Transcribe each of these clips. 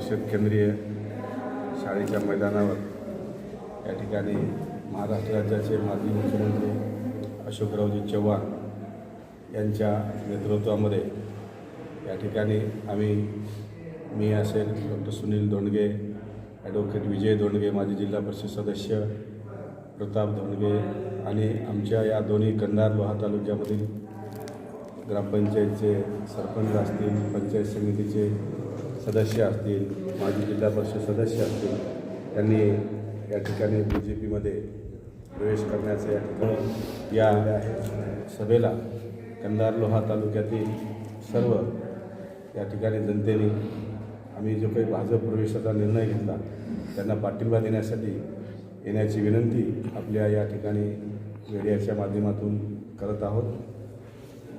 परिषद केंद्रीय शाळेच्या मैदानावर या ठिकाणी महाराष्ट्र राज्याचे माजी मुख्यमंत्री अशोकरावजी चव्हाण यांच्या नेतृत्वामध्ये या ठिकाणी आम्ही मी असेल डॉक्टर सुनील दोंडगे ॲडव्होकेट विजय धोंडगे माजी जिल्हा परिषद सदस्य प्रताप धोंडगे आणि आमच्या या दोन्ही कंधार लोहा तालुक्यामधील ग्रामपंचायतचे सरपंच असतील पंचायत समितीचे सदस्य असतील माजी जिल्हा परिषद सदस्य असतील त्यांनी या ठिकाणी बी जे पीमध्ये प्रवेश करण्याचे या ठिकाणी या सभेला कंधार लोहा तालुक्यातील सर्व या ठिकाणी जनतेने आम्ही जो काही भाजप प्रवेशाचा निर्णय घेतला त्यांना पाठिंबा देण्यासाठी येण्याची विनंती आपल्या या ठिकाणी मीडियाच्या माध्यमातून करत आहोत.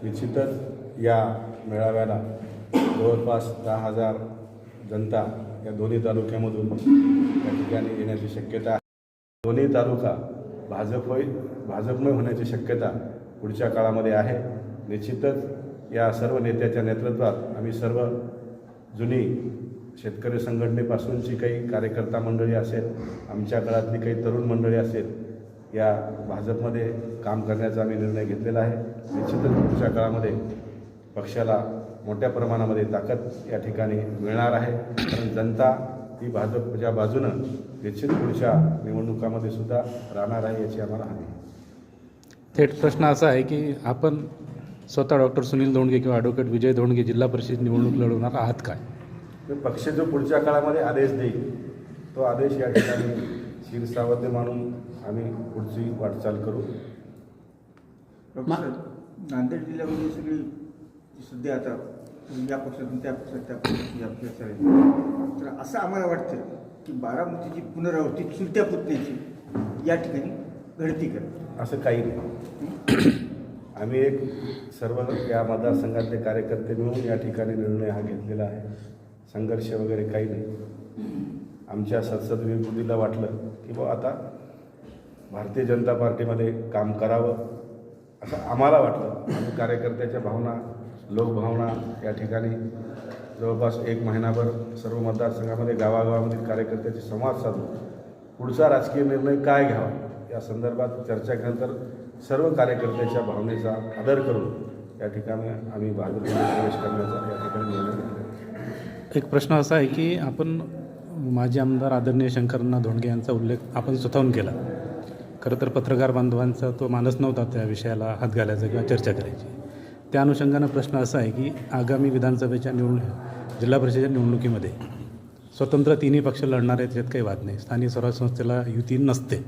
निश्चितच या मेळाव्याला जवळपास दहा हजार जनता या दोन्ही तालुक्यामधून या ठिकाणी येण्याची शक्यता आहे. दोन्ही तालुका भाजप होईल भाजपमय होण्याची शक्यता पुढच्या काळामध्ये आहे. निश्चितच या सर्व नेत्याच्या नेतृत्वात आम्ही सर्व जुनी शेतकरी संघटनेपासूनची काही कार्यकर्ता मंडळी असेल आमच्या काळातली काही तरुण मंडळी असेल या भाजपमध्ये काम करण्याचा आम्ही निर्णय घेतलेला आहे. निश्चितच पुढच्या काळामध्ये पक्षाला मोठ्या प्रमाणामध्ये ताकद या ठिकाणी मिळणार आहे. कारण जनता ती भाजपच्या बाजूनं निश्चित पुढच्या निवडणुकामध्ये सुद्धा राहणार आहे याची आम्हाला हमी आहे. थेट प्रश्न असा आहे की आपण स्वतः डॉक्टर सुनील दोंडगे किंवा ॲडव्होकेट विजय दोंडगे जिल्हा परिषद निवडणूक लढवणार आहात काय? तर पक्ष जो पुढच्या काळामध्ये आदेश देईल तो आदेश या ठिकाणी शिरसावध्ये मानून आम्ही पुढची वाटचाल करू. नांदेड जिल्ह्यामध्ये सगळी जी सध्या आता या पक्षातून त्या पक्षात त्या पक्षातून या पक्षात चालेल तर असं आम्हाला वाटतं की बारामतीची पुनरावृत्ती चुलत्या पुतण्याची या ठिकाणी घडती करा असं काही नाही. आम्ही एक सर्व या मतदारसंघातले कार्यकर्ते मिळून या ठिकाणी निर्णय हा घेतलेला आहे. संघर्ष वगैरे काही नाही. आमच्या संसद विरोधीला वाटलं की बुवा आता भारतीय जनता पार्टीमध्ये काम करावं असं आम्हाला वाटलं. आम्ही कार्यकर्त्याच्या भावना लोकभावना या ठिकाणी जवळपास एक महिनाभर सर्व मतदारसंघामध्ये गावागावामधील कार्यकर्त्यांशी संवाद साधून पुढचा राजकीय निर्णय काय घ्यावा या संदर्भात चर्चा केल्यानंतर सर्व कार्यकर्त्याच्या भावनेचा आदर करून या ठिकाणी आम्ही भाजपमध्ये प्रवेश करण्याचा या ठिकाणी निर्णय एक प्रश्न असा आहे की आपण माजी आमदार आदरणीय शंकरना धोंडगे यांचा उल्लेख आपण स्वतःहून केला. खरं तर पत्रकार बांधवांचा तो मानस नव्हता त्या विषयाला हात घालायचा किंवा चर्चा करायची. त्या अनुषंगानं प्रश्न असा आहे की आगामी विधानसभेच्या निवडणूक जिल्हा परिषदेच्या निवडणुकीमध्ये स्वतंत्र तिन्ही पक्ष लढणार आहेत त्यात काही वाद नाही. स्थानिक स्वराज्य संस्थेला युती नसते.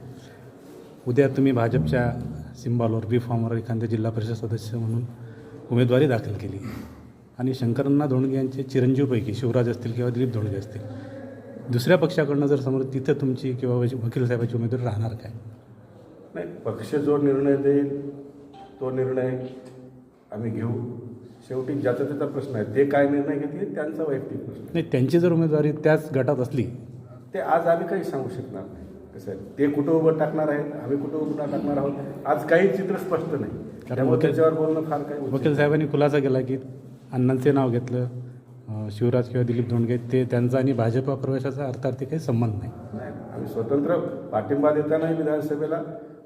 उद्या तुम्ही भाजपच्या सिंबॉलवर बी फॉर्मवर एखाद्या जिल्हा परिषद सदस्य म्हणून उमेदवारी दाखल केली. आणि शंकरण्णा धोंडगे यांचे चिरंजीवपैकी शिवराज असतील किंवा दिलीप धोंडगे असतील दुसऱ्या पक्षाकडनं जर समोर तिथं तुमची किंवा वकील साहेबाची उमेदवारी राहणार काय? नाही पक्ष जो निर्णय देईल तो निर्णय आम्ही घेऊ. शेवटी ज्याचा त्याचा प्रश्न आहे. ते काय निर्णय घेतील त्यांचा वैयक्तिक प्रश्न नाही त्यांची जर उमेदवारी त्याच गटात असली. ते आज आम्ही काही सांगू शकणार नाही. कसं आहे? ते कुठं उभं टाकणार आहेत? आम्ही कुठं उभं टाकणार आहोत? आज काही चित्र स्पष्ट नाही. त्यामुळे त्याच्यावर बोलणं फार काही वकील साहेबांनी खुलासा केला की अण्णांचे नाव घेतलं शिवराज किंवा दिलीप धोंडगे ते त्यांचा आणि भाजपा प्रवेशाचा अर्थार्थी काही संबंध नाही. नाही आम्ही स्वतंत्र पाठिंबा देतानाही विधानसभेला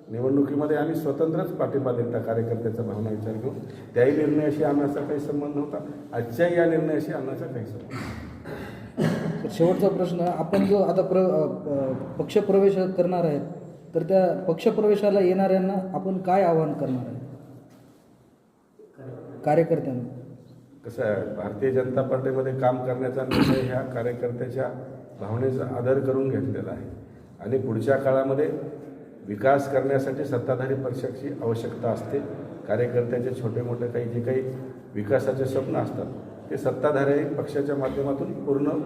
निवडणुकीमध्ये आम्ही स्वतंत्रच पाठिंबा देता कार्यकर्त्याचा भावना विचार घेऊन त्याही निर्णयाशी आणण्याचा काही संबंध नव्हता. आजच्या या निर्णयाशी आणण्याचा काही संबंध शेवटचा प्रश्न आपण जो आता प्र पक्षप्रवेश करणार आहेत तर त्या पक्षप्रवेशाला येणाऱ्यांना आपण काय आवाहन करणार आहे कार्यकर्त्यांना. कसं आहे भारतीय जनता पार्टीमध्ये काम करण्याचा निर्णय ह्या कार्यकर्त्याच्या भावनेचा आदर करून घेतलेला आहे. आणि पुढच्या काळामध्ये विकास करण्यासाठी सत्ताधारी पक्षाची आवश्यकता असते. कार्यकर्त्याचे छोटे मोठे काही जे काही विकासाचे स्वप्न असतात ते सत्ताधारी पक्षाच्या माध्यमातून पूर्ण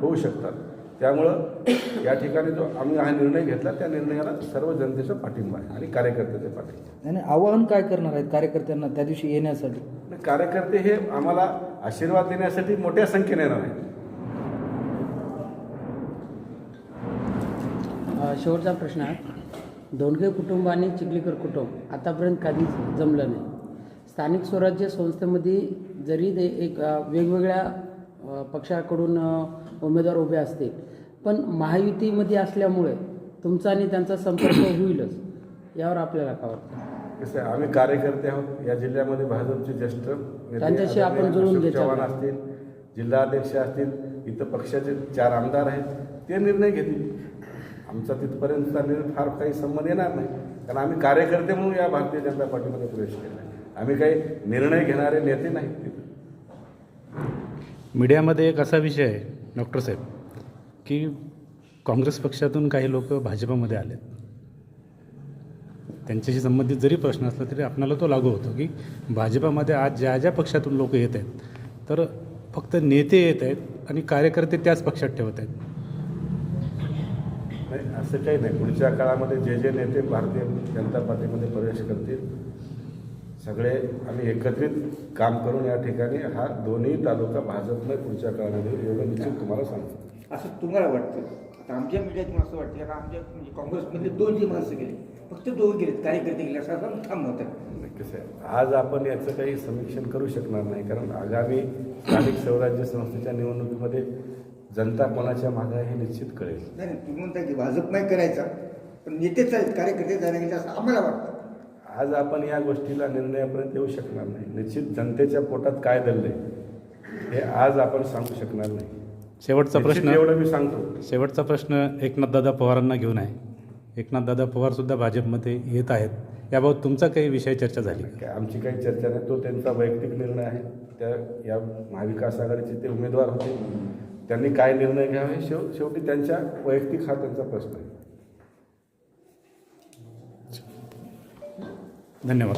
होऊ शकतात. त्यामुळं या ठिकाणी जो आम्ही हा निर्णय घेतला त्या निर्णयाला सर्व जनतेचा पाठिंबा आहे आणि कार्यकर्त्याचा पाठिंबा आहे. आणि आवाहन काय करणार आहेत कार्यकर्त्यांना त्या दिवशी येण्यासाठी? कार्यकर्ते हे आम्हाला आशीर्वाद देण्यासाठी मोठ्या संख्येने येणार आहेत. शेवटचा प्रश्न आहे. दोंडगे कुटुंब आणि चिखलीकर कुटुंब आतापर्यंत कधीच जमलं नाही. स्थानिक स्वराज्य संस्थेमध्ये जरी ते एक वेगवेगळ्या पक्षाकडून उमेदवार उभे असतील पण महायुतीमध्ये असल्यामुळे तुमचा आणि त्यांचा संपर्क होईलच यावर आपल्याला काय वाटतं? कसं आम्ही कार्यकर्ते आहोत या जिल्ह्यामध्ये भाजपचे ज्येष्ठ त्यांच्याशी आपण अशोक घ्यायचं. असतील जिल्हाध्यक्ष असतील इथं पक्षाचे चार आमदार आहेत ते निर्णय घेतील. आमचा तिथपर्यंत निर्णय फार काही संबंध येणार नाही. कारण आम्ही कार्यकर्ते म्हणून या भारतीय जनता पार्टीमध्ये प्रवेश केला आहे. आम्ही काही निर्णय घेणारे नेते नाहीत मीडियामध्ये एक असा विषय आहे डॉक्टर साहेब की काँग्रेस पक्षातून काही लोक भाजपमध्ये आले त्यांच्याशी संबंधित जरी प्रश्न असला तरी आपणाला तो लागू होतो की भाजपामध्ये आज ज्या ज्या पक्षातून लोक येत आहेत तर फक्त नेते येत आहेत आणि कार्यकर्ते त्याच पक्षात ठेवत आहेत. नाही असं काही नाही. पुढच्या काळामध्ये जे जे नेते भारतीय जनता पार्टीमध्ये प्रवेश करतील सगळे आम्ही एकत्रित काम करून या ठिकाणी हा दोन्ही तालुका भाजपने पुढच्या काळामध्ये एवढं निश्चित तुम्हाला सांगतो. असं तुम्हाला वाटतं? आता आमच्या मीडियातून असं वाटतं की आता आमच्या म्हणजे काँग्रेसमधले दोन जे माणसं गेले फक्त दोन गेलेत कार्यकर्ते गेले असं आपण ठाम नव्हतं. कसं आहे. आज आपण याचं काही समीक्षण करू शकणार नाही कारण आगामी स्थानिक स्वराज्य संस्थेच्या निवडणुकीमध्ये जनता कोणाच्या मागे आहे हे निश्चित कळेल. नाही नाही, तुम्ही म्हणता की भाजप नाही करायचा पण नेतेच आहेत कार्यकर्ते गेले असं आम्हाला वाटतं. आज आपण या गोष्टीला निर्णयापर्यंत येऊ शकणार नाही. निश्चित जनतेच्या पोटात काय दललंय हे आज आपण सांगू शकणार नाही. शेवटचा निश्चित प्रश्न एवढं मी सांगतो. शेवटचा प्रश्न एकनाथदादा पवारांना घेऊन आहे. एकनाथदादा पवारसुद्धा भाजपमध्ये येत आहेत. याबाबत तुमचा काही विषय चर्चा झाली का? काय आमची काही चर्चा नाही. तो त्यांचा वैयक्तिक निर्णय आहे. त्या या महाविकास आघाडीचे ते उमेदवार होते. त्यांनी काय निर्णय घ्यावे? शेव शेवटी त्यांच्या वैयक्तिक हा त्यांचा प्रश्न आहे. धन्यवाद.